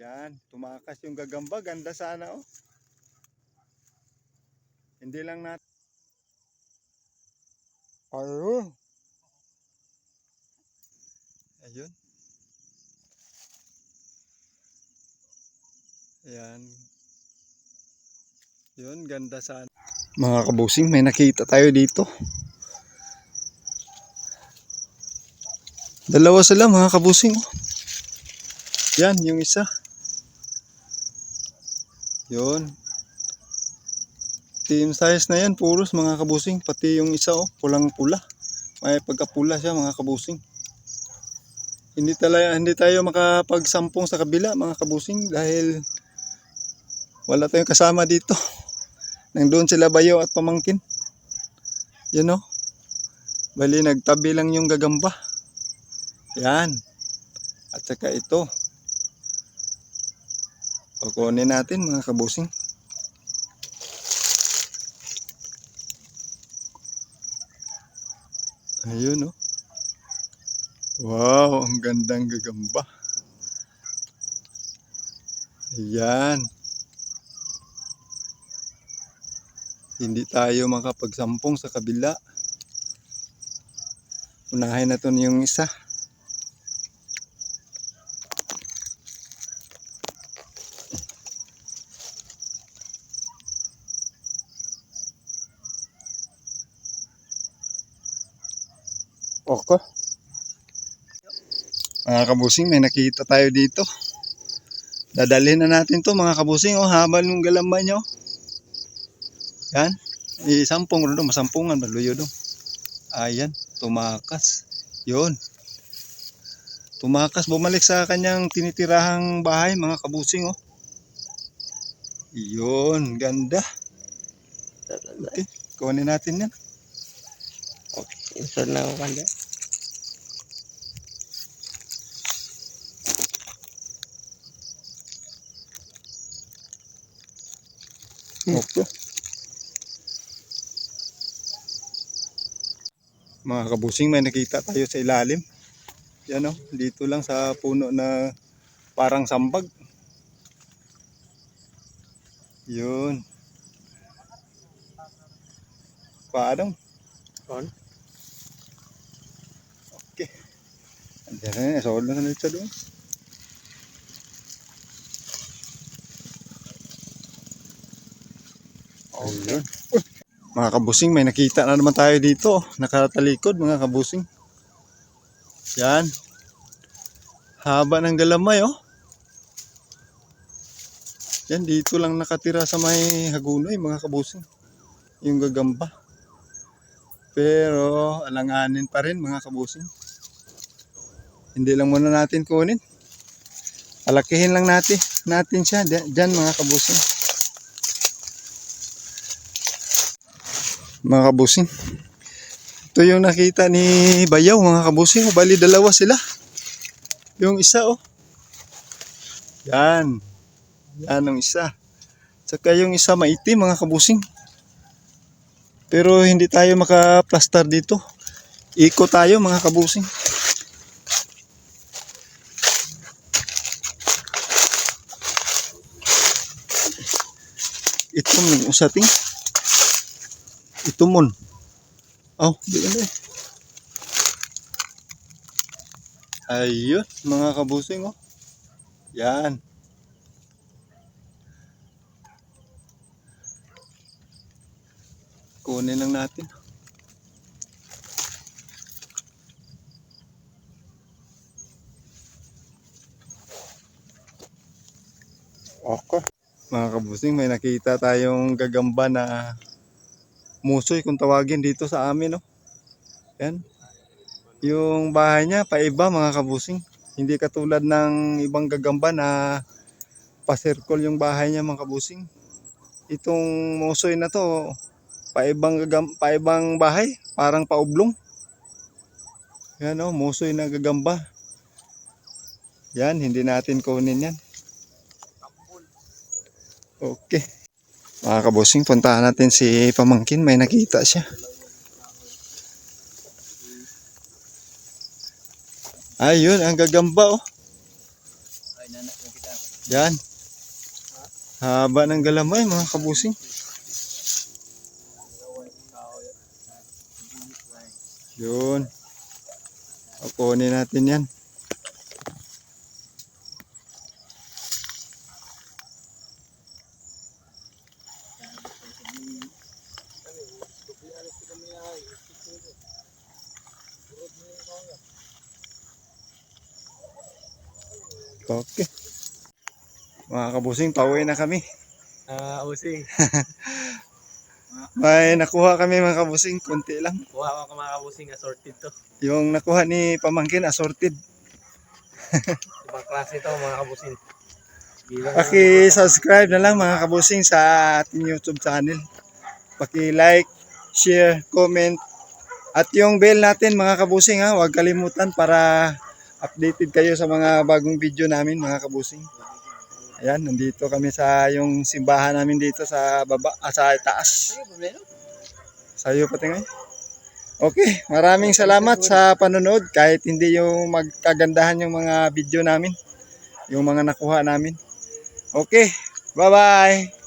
Yan, tumakas yung gagamba. Ganda sana oh. Hindi lang natin. Ayun. Ayun. Ayan. Yun, ganda sana. Mga kabusing, may nakita tayo dito. Dalawa sila mga kabusing. oh. Yan, yung isa. Yun. Team size na yan, puros mga kabusing. Pati yung isa, oh, pulang-pula. May pagkapula siya mga kabusing. Hindi, tala, hindi tayo makapagsampung sa kabila mga kabusing dahil wala tayong kasama dito. Nandun sila bayo at pamangkin. Yun oh. Bali, nagtabi lang yung gagamba. Yan. At saka ito. Kukunin natin mga kabusing. Ayun oh. Wow, ang gandang gagamba. Ayan. Hindi tayo makapagsampung sa kabila. Unahin na to yung isa. Okay. Mga kabusing, may nakita tayo dito. Dadalhin na natin to mga kabusing. Oh, habal ng galamba nyo. Yan. Isampung rin doon. Masampungan. Baluyo doon. Ayan. Tumakas. Yun. Tumakas. Bumalik sa kanyang tinitirahang bahay mga kabusing. Oh. Yun. Ganda. Okay. Kunin natin yan. Isa na ako kanda. Okay. Mga kabusing, may nakita tayo sa ilalim. Yan o, dito lang sa puno na parang sambag. Yun. Paano? On. Okay. Andiyan na, solid na sa doon. Ayun. Mga kabusing, may nakita na naman tayo dito. Nakatalikod mga kabusing. Yan. Haba ng galamay oh. Yan, dito lang nakatira sa may hagunoy mga kabusing. Yung gagamba. Pero alanganin pa rin mga kabusing. Hindi lang muna natin kunin. Alakihin lang natin, natin siya Di- dyan mga kabusing. Mga kabusing. Ito yung nakita ni Bayaw mga kabusing. Bali dalawa sila. Yung isa oh. Yan. Yan ang isa. Saka yung isa maitim mga kabusing. Pero hindi tayo maka-plaster dito. Iko tayo mga kabusing. Itong usating. Itumon. Oh, di ano eh. Ayun, mga kabusing oh. Yan. Kunin lang natin. Okay. Mga kabusing, may nakita tayong gagamba na musoy kung tawagin dito sa amin. No? Yan. Yung bahay niya, paiba mga kabusing. Hindi katulad ng ibang gagamba na pa-circle yung bahay niya mga kabusing. Itong musoy na to, paibang, gagam, paibang bahay, parang paublong. Yan o, musoy na gagamba. Yan, hindi natin kunin yan. Okay. Mga kabusing, puntahan natin si Pamangkin. May nakita siya. Ayun, ang gagamba oh. Yan. Haba ng galamay mga kabusing. Yun. Kukunin natin yan. Okay. Mga kabusing, pauwi na kami. Ah, using. May nakuha kami mga kabusing, konti lang. Kuha ko mga kabusing assorted to. Yung nakuha ni Pamangkin, assorted. Ibang klase to mga kabusing. Bilang Paki-subscribe na lang mga kabusing sa ating YouTube channel. Paki-like, share, comment. At yung bell natin mga kabusing ha, huwag kalimutan para updated kayo sa mga bagong video namin mga kabusing. Ayan, nandito kami sa yung simbahan namin dito sa baba, ah, sa taas. Sa iyo pati ngayon. Okay, maraming salamat sa panonood kahit hindi yung magkagandahan yung mga video namin, yung mga nakuha namin. Okay, bye-bye.